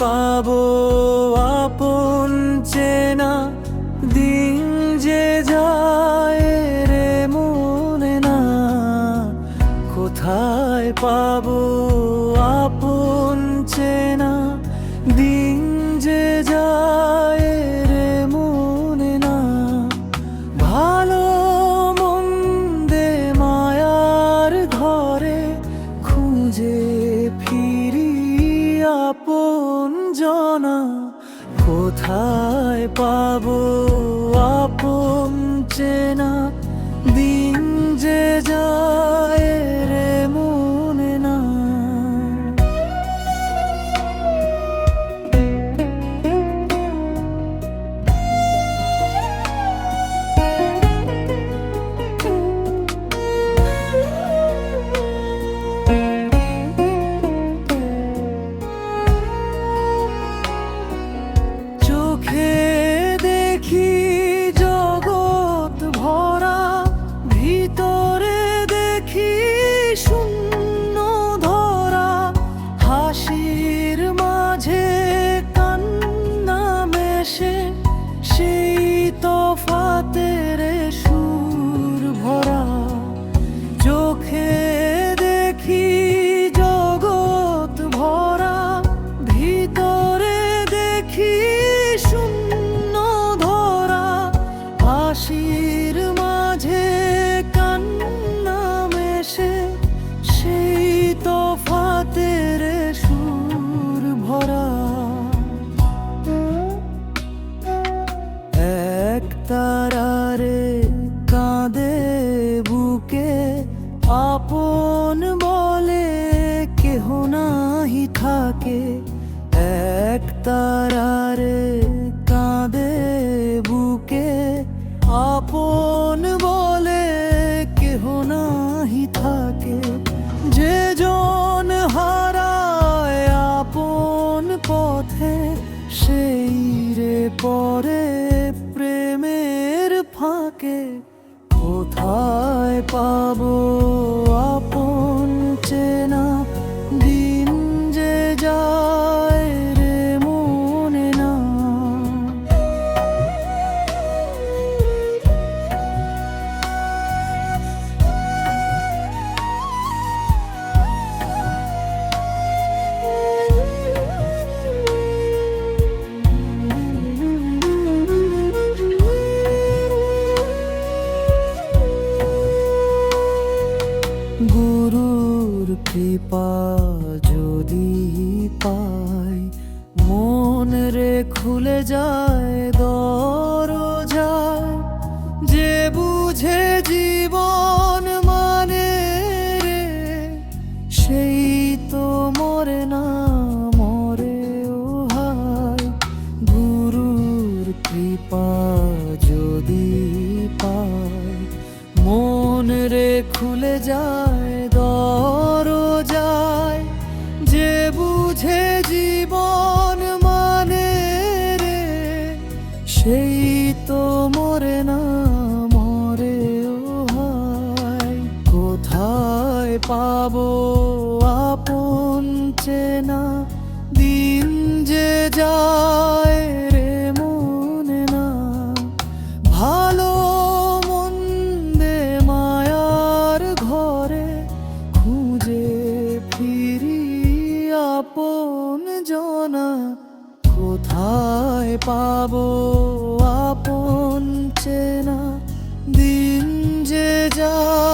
পাবো আপন চেনা দিন যে যায় রে মনে না। কোথায় পাবো আপন চেনা দিন কোথায় পাবো আপন চেনা দিন যে যায় আপন বলে কেহ নাহি থাকে। এক তারারে কাঁদে বুকে আপন বলে কেহ নাহি থাকে। যে জন হারায় আপন পথে, সেই রে পরে প্রেমের ফাঁকে। কোথায় পাবো গুরুর কৃপা যদি পাই, মন রে খুলে যায়, দরজায়। যে বুঝে জীবন মানে রে, সেই তো মরে না মরে ও হায়। গুরুর কৃপা খুলে যায়, দরজায়। যে বুঝে জীবন মানে রে, সেই তো মরে না, মরে কোথায় পাবো আপন চেনা, দিন যে যায় আপন জনা কোথায় পাব আপন চেনা? দিন যে যা